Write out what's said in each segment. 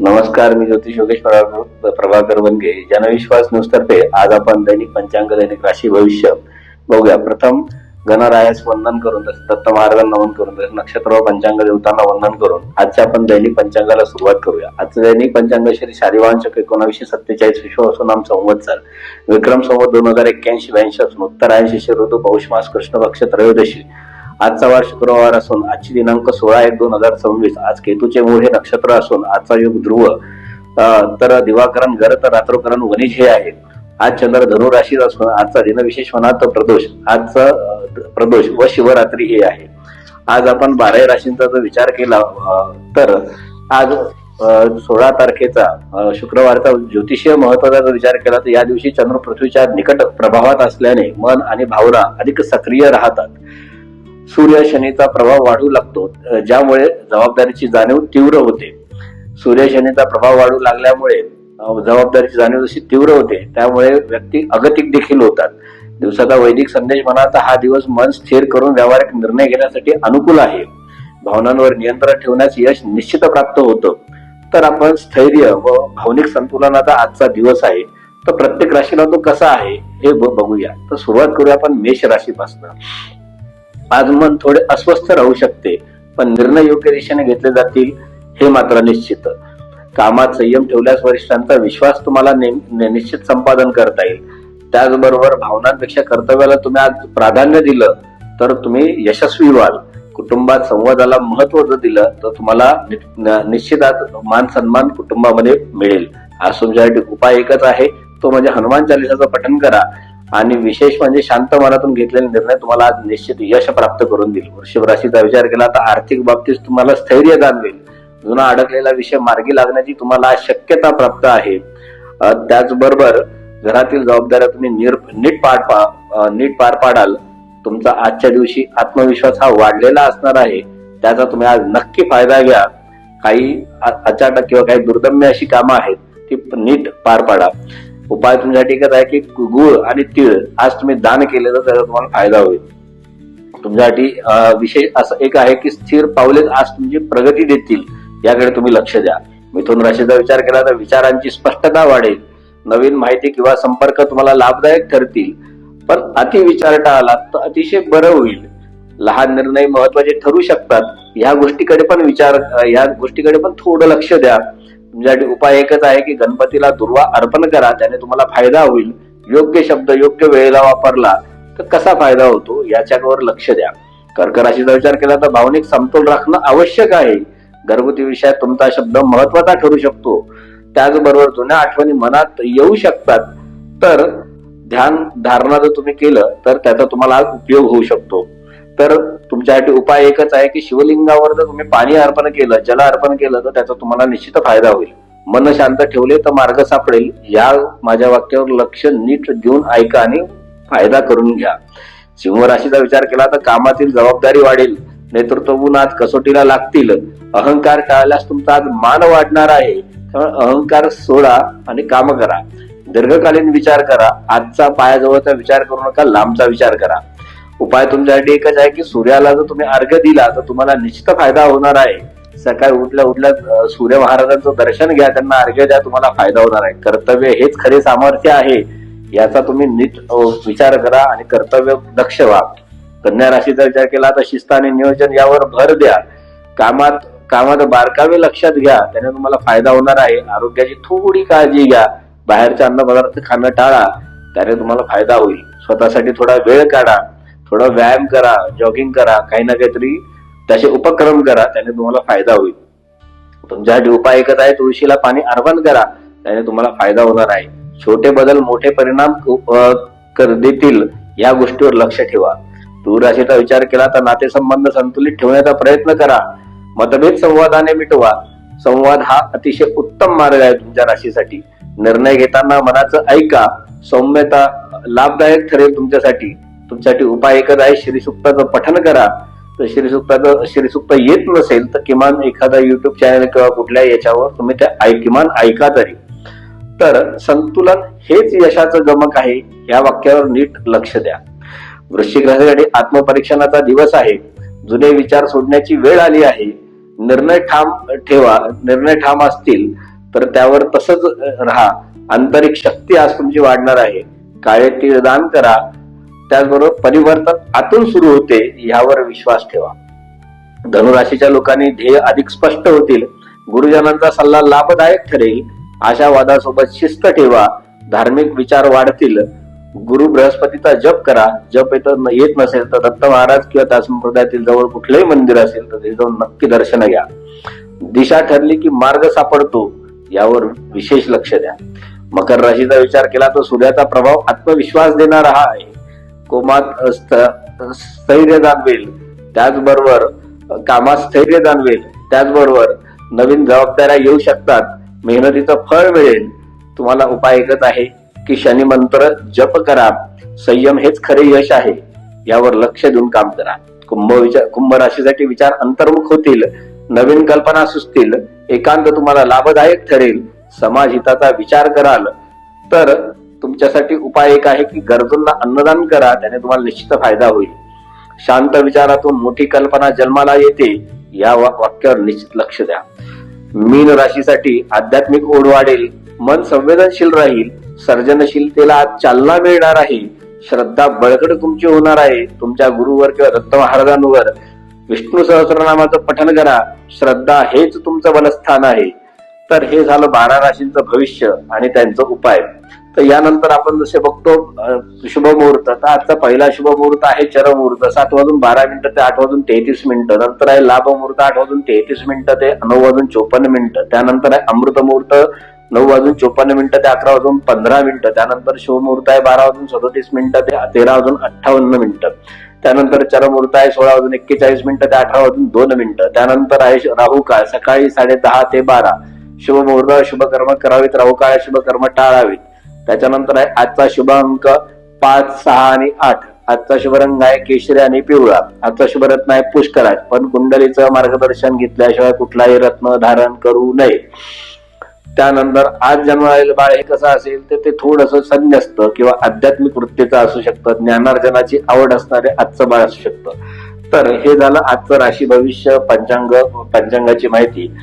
नमस्कार मी ज्योतिष योगेश प्रभाकर वनगे. जनविश्वास न्यूज तर्फे आज आपण दैनिक पंचांग दैनिक राशी भविष्य बघूया. प्रथम गणरायास वंदन करून दत्त महाराजांना नमन करून तसेच नक्षत्र व पंचांग देवतांना वंदन करून आजच्या आपण दैनिक पंचांगाला सुरुवात करूया. आजचं दैनिक पंचांग श्री शारीवांशक एकोणाशे सत्तेचाळीस विश्व नाम संवत्सर विक्रम संवत दोन हजार एक्क्याऐंशी ब्याऐंशी असून उत्तरायण शिष्य ऋतू पौषमास कृष्ण पक्ष त्रयोदशी. आजचा वार शुक्रवार असून आजची दिनांक सोळा एक दोन हजार सव्वीस आज केतूचे मूळ हे नक्षत्र असून आजचा युग ध्रुव तर दिवाकरण गर तर रात्रोकरण वनिज हे आहे. आज चंद्र धनु राशीत असून आजचा दिनविशेष मनात प्रदोष. आजचा प्रदोष व शिवरात्री हे आहे. आज आपण बाराही राशींचा जर विचार केला तर आज सोळा तारखेचा शुक्रवारचा ज्योतिषीय महत्त्वाचा जर विचार केला तर या दिवशी चंद्र पृथ्वीच्या निकट प्रभावात असल्याने मन आणि भावना अधिक सक्रिय राहतात. सूर्य शनीचा प्रभाव वाढू लागतो ज्यामुळे जबाबदारीची जाणीव तीव्र होते. सूर्य शनीचा प्रभाव वाढू लागल्यामुळे जबाबदारीची जाणीव जशी तीव्र होते त्यामुळे व्यक्ती अगतिक देखील होतात. दिवसाचा वैदिक संदेश म्हणाचा हा दिवस मन स्थिर करून व्यावहारिक निर्णय घेण्यासाठी अनुकूल आहे. भावनांवर नियंत्रण ठेवण्यास यश निश्चित प्राप्त होतं. तर आपण स्थैर्य व भावनिक संतुलनाचा आजचा दिवस आहे. तर प्रत्येक राशीला तो कसा आहे हे ब- बघूया. तर सुरुवात करूया आपण मेष राशीपासून. आज मन थोडे अस्वस्थ राहू शकते पण निर्णय योग्य दिशेने घेतले जातील हे मात्र निश्चित. कामात संयम ठेवल्यास वरिष्ठांचा विश्वास तुम्हाला निश्चित संपादन करता येईल. त्याचबरोबर भावनांपेक्षा कर्तव्याला तुम्ही आज प्राधान्य दिलं तर तुम्ही यशस्वी व्हाल. कुटुंबात संवादाला महत्त्व जर दिलं तर तुम्हाला निश्चित आज मान सन्मान कुटुंबामध्ये मिळेल. आज तुमच्यासाठी उपाय एकच आहे तो म्हणजे हनुमान चालिसाचं पठण करा. आणि विशेष म्हणजे शांत मनातून घेतलेले निर्णय तुम्हाला आज निश्चित यश प्राप्त करून देईल. वृषभ राशीचा विचार केला तर आर्थिक बाबतीत तुम्हाला स्थैर्य जाणवेल. जुना अडकलेला विषय मार्गी लागण्याची तुम्हाला आज शक्यता प्राप्त आहे. त्याचबरोबर घरातील जबाबदाऱ्या तुम्ही नीट पार पा- नीट पार पाडाल. तुमचा आजच्या दिवशी आत्मविश्वास हा वाढलेला असणार आहे. त्याचा तुम्ही आज नक्की फायदा घ्या. काही अचाटक अचानक किंवा काही दुर्दम्य अशी कामं आहेत ती नीट पार पाडा. उपाय तुमच्यासाठी एकच आहे की गुळ आणि तीळ आज तुम्ही दान केले तर त्याचा तुम्हाला फायदा होईल. तुमच्यासाठी विषय विशेष असं एक आहे की स्थिर पावले आज तुमची प्रगती देतील याकडे तुम्ही लक्ष द्या. मिथुन राशीचा विचार केला तर विचारांची स्पष्टता वाढेल. नवीन माहिती किंवा संपर्क तुम्हाला लाभदायक ठरतील. पण अति विचार टाळला तर अतिशय बरं होईल. लहान निर्णय महत्त्वाचे ठरू शकतात. ह्या गोष्टीकडे पण विचार ह्या गोष्टीकडे पण थोडं लक्ष द्या. तुमच्यासाठी उपाय एकच आहे की गणपतीला दुर्वा अर्पण करा त्याने तुम्हाला फायदा होईल. योग्य शब्द योग्य वेळेला वापरला तर कसा फायदा होतो याच्यावर लक्ष द्या. कर्क राशीचा विचार केला तर भावनिक समतोल राखणं आवश्यक आहे. घरगुती विषयात तुमचा शब्द महत्त्वाचा ठरू शकतो. त्याचबरोबर जुन्या आठवणी मनात येऊ शकतात. तर ध्यान धारणा जर तुम्ही केलं तर त्याचा तुम्हाला उपयोग होऊ शकतो. तर तुमच्यासाठी उपाय एकच आहे की शिवलिंगावर जर तुम्ही पाणी अर्पण केलं जल अर्पण केलं तर त्याचा तुम्हाला निश्चित फायदा होईल. मन शांत ठेवले तर मार्ग सापडेल. या माझ्या वाक्यावर लक्ष नीट देऊन ऐका आणि फायदा करून घ्या. सिंह राशीचा विचार केला तर कामातील जबाबदारी वाढेल. नेतृत्व गुण आज कसोटीला लागतील. अहंकार टाळल्यास तुमचा आज मान वाढणार आहे. त्यामुळे अहंकार सोडा आणि काम करा. दीर्घकालीन विचार करा. आजचा पायाजवळचा विचार करू नका लांबचा विचार करा. उपाय तुमच्यासाठी एकच आहे की सूर्याला जर तुम्ही अर्घ्य दिला तर तुम्हाला निश्चित फायदा होणार आहे. सकाळी उठल्या उठल्या सूर्य महाराजांचं दर्शन घ्या त्यांना अर्घ्य द्या तुम्हाला फायदा होणार आहे. कर्तव्य हेच खरे सामर्थ्य आहे. याचा तुम्ही नीट विचार करा आणि कर्तव्य दक्ष व्हा. कन्या राशीचा विचार केला तर शिस्त आणि नियोजन यावर भर द्या. कामात कामात बारकावे लक्षात घ्या त्याने तुम्हाला फायदा होणार आहे. आरोग्याची थोडी काळजी घ्या. बाहेरचे अन्न पदार्थ खाणं टाळा त्याने तुम्हाला फायदा होईल. स्वतःसाठी थोडा वेळ काढा. थोडा व्यायाम करा जॉगिंग करा काही ना काहीतरी त्याचे उपक्रम करा त्याने तुम्हाला फायदा होईल. तुमच्यासाठी उपाय एकच आहे तुळशीला पाणी अर्पण करा त्याने तुम्हाला फायदा होणार आहे. छोटे बदल मोठे परिणाम कर देतील या गोष्टीवर लक्ष ठेवा. दूर राशीचा विचार केला तर नातेसंबंध संतुलित ठेवण्याचा प्रयत्न करा. मतभेद संवादाने मिटवा. संवाद हा अतिशय उत्तम मार्ग आहे तुमच्या राशीसाठी. निर्णय घेताना मनाचं ऐका. सौम्यता लाभदायक ठरेल तुमच्यासाठी. तुमच्यासाठी उपाय एकच आहे श्रीसुक्ताचं पठन करा. तर श्रीसुक्ताचं श्रीसुक्त येत नसेल तर किमान एखादा युट्यूब चॅनल किंवा कुठल्या याच्यावर तुम्ही त्या ऐ- किमान ऐका तरी. तर संतुलन हेच यशाचं गमक आहे या वाक्यावर नीट लक्ष द्या. वृश्चिक राशीसाठी आत्मपरीक्षणाचा दिवस आहे. जुने विचार सोडण्याची वेळ आली आहे. निर्णय ठाम ठेवा निर्णय ठाम असतील तर त्यावर तसंच राहा. आंतरिक शक्ती आज तुमची वाढणार आहे. काळे तीळ दान करा. त्याचबरोबर परिवर्तन आतून सुरू होते यावर विश्वास ठेवा. धनुराशीच्या लोकांनी ध्येय अधिक स्पष्ट होतील. गुरुजनांचा सल्ला लाभदायक ठरेल. आशावादासोबत शिस्त ठेवा. धार्मिक विचार वाढतील. गुरु बृहस्पतीचा जप करा. जप येत येत नसेल तर दत्त महाराज किंवा त्या संप्रदायातील जवळ कुठलंही मंदिर असेल तर तिथे जाऊन नक्की दर्शन घ्या. दिशा ठरली की मार्ग सापडतो यावर विशेष लक्ष द्या. मकर राशीचा विचार केला तर सूर्याचा प्रभाव आत्मविश्वास देणारा हा आहे. कोमात स्थ- स्थैर्य जाणवेल. त्याचबरोबर कामात स्थैर्य जाणवेल. त्याचबरोबर नवीन जबाबदाऱ्या येऊ शकतात. मेहनतीचं फळ मिळेल. तुम्हाला उपाय एकच आहे की शनी मंत्र जप करा. संयम हेच खरे यश आहे. यावर लक्ष देऊन काम करा. कुंभ विचार कुंभ राशीसाठी विचार अंतर्मुख होतील. नवीन कल्पना सुचतील. एकांत तुम्हाला लाभदायक ठरेल. समाज हिताचा विचार कराल. तर तुमच्यासाठी उपाय एक आहे की गरजूंना अन्नदान करा त्याने तुम्हाला निश्चित फायदा होईल. शांत विचारातून मोठी कल्पना जन्माला येते या वाक्यावर निश्चित लक्ष द्या. मीन राशीसाठी आध्यात्मिक ओढ वाढेल मन संवेदनशील राहील सर्जनशीलतेला आज चालना मिळणार आहे श्रद्धा बळकट तुमची होणार आहे तुमच्या गुरुवर किंवा दत्त महाराजांवर विष्णू सहस्रनामाचं पठन करा श्रद्धा हेच तुमचं बलस्थान आहे. तर हे झालं बारा राशींचं भविष्य आणि त्यांचं उपाय. तर यानंतर आपण जसे बघतो शुभमुहूर्त. शुभ मुहूर्त तर आजचा पहिला शुभ मुहूर्त आहे चर मुहूर्त सात वाजून बारा मिनिटं ते आठ वाजून तेहतीस मिनिटं. नंतर आहे लाभ मुहूर्त आठ वाजून तेहतीस मिनिटं ते नऊ वाजून चोपन्न मिनिटं. त्यानंतर आहे अमृत मुहूर्त नऊ वाजून चोपन्न मिनिटं ते अकरा वाजून पंधरा मिनिटं. त्यानंतर शिवमुहूर्त आहे बारा वाजून सदतीस मिनिटं ते तेरा वाजून अठ्ठावन्न मिनिटं. त्यानंतर चरमुहूर्त आहे सोळा वाजून एक्केचाळीस मिनिटं ते अठरा वाजून दोन मिनिटं. त्यानंतर आहे राहू काळ सकाळी साडे दहा ते बारा. शुभ मुहूर्त करावीत राहू काळ शुभकर्म टाळावीत. त्याच्यानंतर आहे आजचा शुभ अंक पाच सहा आणि आठ. आजचा शुभ रंग आहे केशरी आणि पिवळा. आजचा शुभ रत्न आहे पुष्कराज. पण कुंडलीचं मार्गदर्शन घेतल्याशिवाय कुठलाही रत्न धारण करू नये. त्यानंतर आज जन्मालेलं बाळ हे कसं असेल तर ते थोडस संन्यस्त किंवा आध्यात्मिक वृत्तीचं असू शकतं. ज्ञानार्जनाची आवड असणारे आजचं बाळ असू शकतं. तर हे झालं आजचं राशी भविष्य पंचांग पंचांगाची माहिती.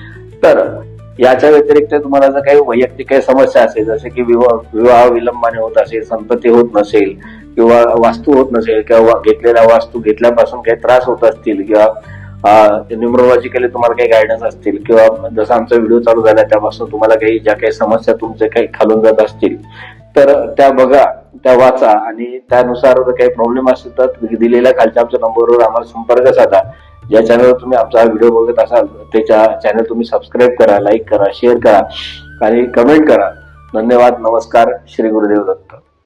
तर याच्या व्यतिरिक्त तुम्हाला जर काही वैयक्तिक काही समस्या असेल जसे की विवाह विवाह विलंबाने होत असेल संतती होत नसेल किंवा वास्तू होत नसेल किंवा घेतलेल्या वास्तू घेतल्यापासून काही त्रास होत असतील किंवा न्युमरोलॉजिकली तुम्हाला काही गायडन्स असतील किंवा जसं आमचा व्हिडिओ चालू झाला त्यापासून तुम्हाला काही ज्या काही समस्या तुमचे काही खालून जात असतील तर त्या बघा त्या वाचा आणि त्यानुसार जर काही प्रॉब्लेम असतील तर दिलेल्या खालच्या आमच्या नंबरवर आम्हाला संपर्क साधा. ज्या चॅनलवर तुम्ही आमचा हा व्हिडिओ बघत असाल त्याच्या चॅनल तुम्ही सबस्क्राईब करा लाईक करा शेअर करा आणि कमेंट करा. धन्यवाद नमस्कार श्री गुरुदेव दत्त.